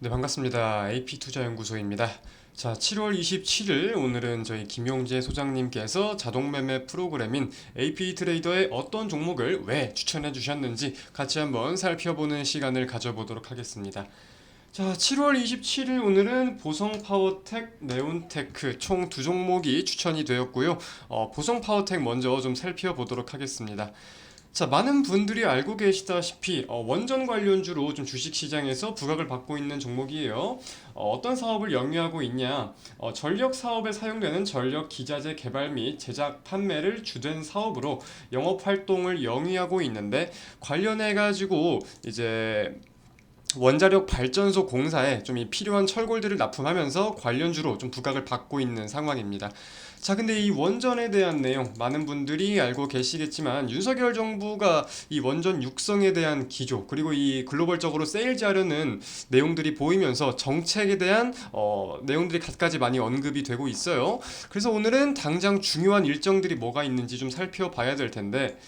네, 반갑습니다. AP투자연구소입니다. 자, 7월 27일 오늘은 저희 김용재 소장님께서 자동매매 프로그램인 AP 트레이더의 어떤 종목을 왜 추천해 주셨는지 같이 한번 살펴보는 시간을 가져보도록 하겠습니다. 자, 7월 27일 오늘은 보성 파워텍, 네온테크 총 두 종목이 추천이 되었고요. 어, 보성 파워텍 먼저 좀 살펴보도록 하겠습니다. 자, 많은 분들이 알고 계시다시피 어, 원전 관련주로 좀 주식시장에서 부각을 받고 있는 종목이에요. 어, 떤 사업을 영위하고 있냐? 어, 전력 사업에 사용되는 전력 기자재 개발 및 제작 판매를 주된 사업으로 영업 활동을 영위하고 있는데 관련해 가지고 이제 원자력 발전소 공사에 좀 이 필요한 철골들을 납품하면서 관련주로 좀 부각을 받고 있는 상황입니다. 자, 근데 이 원전에 대한 내용 많은 분들이 알고 계시겠지만 윤석열 정부가 이 원전 육성에 대한 기조 그리고 이 글로벌적으로 세일즈하려는 내용들이 보이면서 정책에 대한 어, 내용들이 갖가지 많이 언급이 되고 있어요. 그래서 오늘은 당장 중요한 일정들이 뭐가 있는지 좀 살펴봐야 될 텐데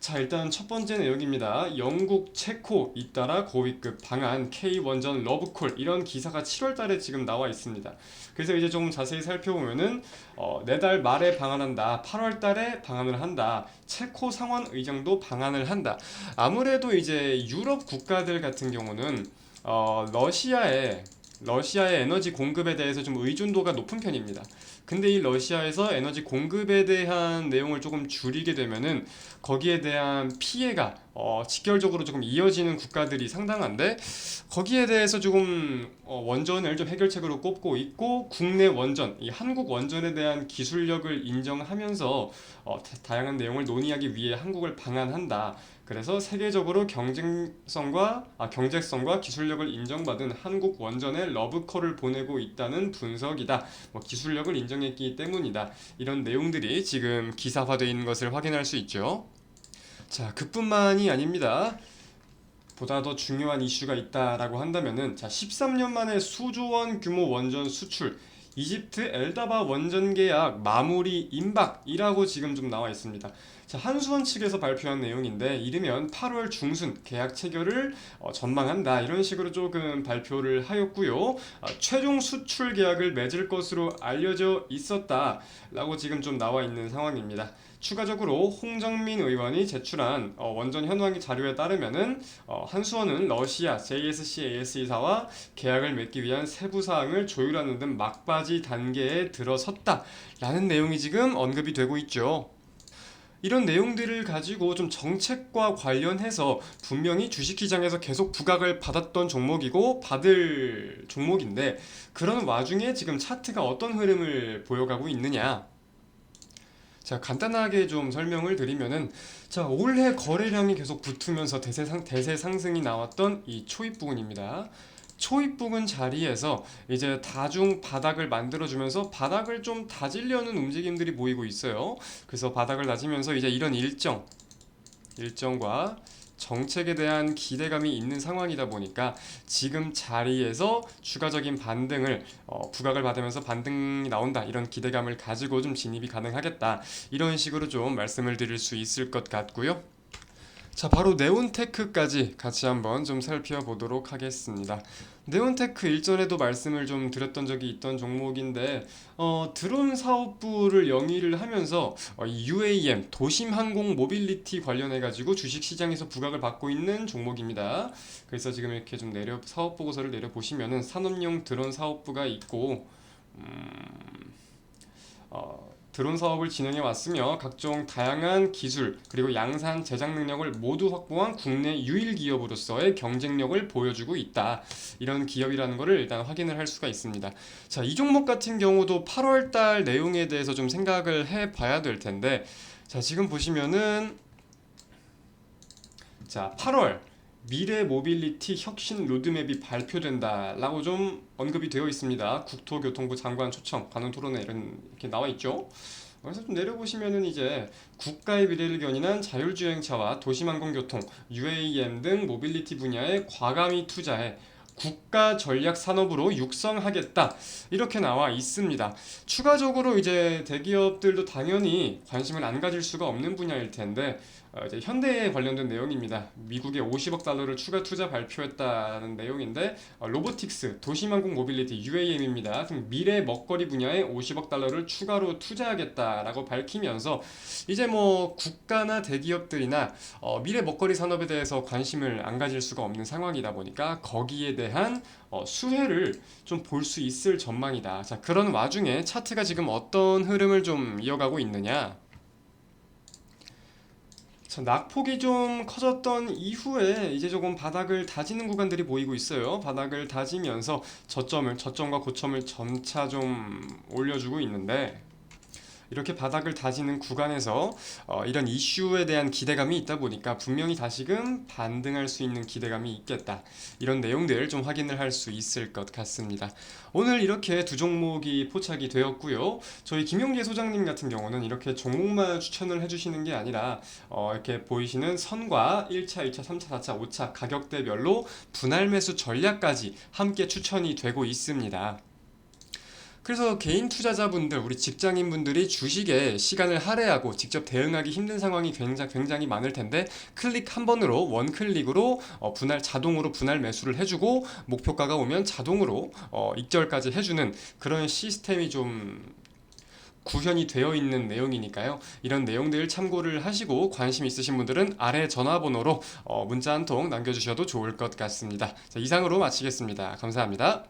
자 일단 첫 번째 내용입니다. 영국 체코 잇따라 고위급 방한 K 원전 러브콜 이런 기사가 7월달에 지금 나와 있습니다. 그래서 이제 좀 자세히 살펴보면은 어, 내달 말에 방한한다, 8월달에 방한을 한다, 체코 상원 의장도 방한을 한다. 아무래도 이제 유럽 국가들 같은 경우는 어, 러시아의 러시아의 에너지 공급에 대해서 좀 의존도가 높은 편입니다. 근데 이 러시아에서 에너지 공급에 대한 내용을 조금 줄이게 되면은 거기에 대한 피해가 어, 직결적으로 조금 이어지는 국가들이 상당한데 거기에 대해서 조금 어, 원전을 좀 해결책으로 꼽고 있고 국내 원전, 이 한국 원전에 대한 기술력을 인정하면서 어, 다- 다양한 내용을 논의하기 위해 한국을 방한한다. 그래서 세계적으로 경쟁성과 아, 경제성과 기술력을 인정받은 한국 원전에 러브콜을 보내고 있다는 분석이다. 뭐 기술력을 인정했기 때문이다. 이런 내용들이 지금 기사화되어 있는 것을 확인할 수 있죠. 자, 그뿐만이 아닙니다. 보다 더 중요한 이슈가 있다라고 한다면은 자, 13년 만에 수조 원 규모 원전 수출 이집트 엘다바 원전 계약 마무리 임박이라고 지금 좀 나와 있습니다. 자, 한수원 측에서 발표한 내용인데 이르면 8월 중순 계약 체결을 어, 전망한다 이런 식으로 조금 발표를 하였고요. 어, 최종 수출 계약을 맺을 것으로 알려져 있었다라고 지금 좀 나와 있는 상황입니다. 추가적으로 홍정민 의원이 제출한 어, 원전 현황 자료에 따르면은 어, 한수원은 러시아 JSC-AS이사와 계약을 맺기 위한 세부 사항을 조율하는 등 막바지 단계에 들어섰다라는 내용이 지금 언급이 되고 있죠. 이런 내용들을 가지고 좀 정책과 관련해서 분명히 주식시장에서 계속 부각을 받았던 종목이고 받을 종목인데 그런 와중에 지금 차트가 어떤 흐름을 보여가고 있느냐 자, 간단하게 좀 설명을 드리면은 자, 올해 거래량이 계속 붙으면서 대세 상 대세 상승이 나왔던 이 초입 부근입니다. 초입 부근 자리에서 이제 다중 바닥을 만들어 주면서 바닥을 좀 다지려는 움직임들이 보이고 있어요. 그래서 바닥을 다지면서 이제 이런 일정 일정과 정책에 대한 기대감이 있는 상황이다 보니까 지금 자리에서 추가적인 반등을 어, 부각을 받으면서 반등이 나온다 이런 기대감을 가지고 좀 진입이 가능하겠다 이런 식으로 좀 말씀을 드릴 수 있을 것 같고요. 자, 바로 네온테크까지 같이 한번 좀 살펴보도록 하겠습니다. 네온테크 일전에도 말씀을 좀 드렸던 적이 있던 종목인데, 어, 드론 사업부를 영위를 하면서 어, 이 UAM, 도심 항공 모빌리티 관련해 가지고 주식 시장에서 부각을 받고 있는 종목입니다. 그래서 지금 이렇게 좀 내려, 사업 보고서를 내려 보시면은 산업용 드론 사업부가 있고, 음, 어, 드론 사업을 진행해 왔으며 각종 다양한 기술 그리고 양산 제작 능력을 모두 확보한 국내 유일 기업으로서의 경쟁력을 보여주고 있다. 이런 기업이라는 것을 일단 확인을 할 수가 있습니다. 자, 이 종목 같은 경우도 8월 달 내용에 대해서 좀 생각을 해 봐야 될 텐데 자, 지금 보시면은 자, 8월 미래 모빌리티 혁신 로드맵이 발표된다라고 좀 언급이 되어 있습니다. 국토교통부 장관 초청 관훈 토론회 이런 이렇게 나와 있죠. 그래서 좀 내려보시면은 이제 국가의 미래를 견인한 자율주행차와 도시망공교통, UAM 등 모빌리티 분야에 과감히 투자해 국가 전략 산업으로 육성하겠다 이렇게 나와 있습니다. 추가적으로 이제 대기업들도 당연히 관심을 안 가질 수가 없는 분야일 텐데 어, 이제 현대에 관련된 내용입니다. 미국의 50억 달러를 추가 투자 발표했다는 내용인데 어, 로보틱스, 도시망공 모빌리티 UAM입니다. 미래 먹거리 분야에 50억 달러를 추가로 투자하겠다라고 밝히면서 이제 뭐 국가나 대기업들이나 어, 미래 먹거리 산업에 대해서 관심을 안 가질 수가 없는 상황이다 보니까 거기에 대한 어, 수혜를 좀 볼 수 있을 전망이다. 자, 그런 와중에 차트가 지금 어떤 흐름을 좀 이어가고 있느냐? 자, 낙폭이 좀 커졌던 이후에 이제 조금 바닥을 다지는 구간들이 보이고 있어요. 바닥을 다지면서 저점을 저점과 고점을 점차 좀 올려주고 있는데 이렇게 바닥을 다지는 구간에서 어, 이런 이슈에 대한 기대감이 있다 보니까 분명히 다시금 반등할 수 있는 기대감이 있겠다. 이런 내용들 좀 확인을 할 수 있을 것 같습니다. 오늘 이렇게 두 종목이 포착이 되었고요. 저희 김용재 소장님 같은 경우는 이렇게 종목만 추천을 해주시는 게 아니라 어, 이렇게 보이시는 선과 1차, 2차, 3차, 4차, 5차 가격대별로 분할 매수 전략까지 함께 추천이 되고 있습니다. 그래서 개인 투자자분들, 우리 직장인분들이 주식에 시간을 할애하고 직접 대응하기 힘든 상황이 굉장히, 굉장히 많을 텐데 클릭 한 번으로 원 클릭으로 어, 분할 자동으로 분할 매수를 해주고 목표가가 오면 자동으로 어, 익절까지 해주는 그런 시스템이 좀 구현이 되어 있는 내용이니까요. 이런 내용들 참고를 하시고 관심 있으신 분들은 아래 전화번호로 어, 문자 한 통 남겨주셔도 좋을 것 같습니다. 자, 이상으로 마치겠습니다. 감사합니다.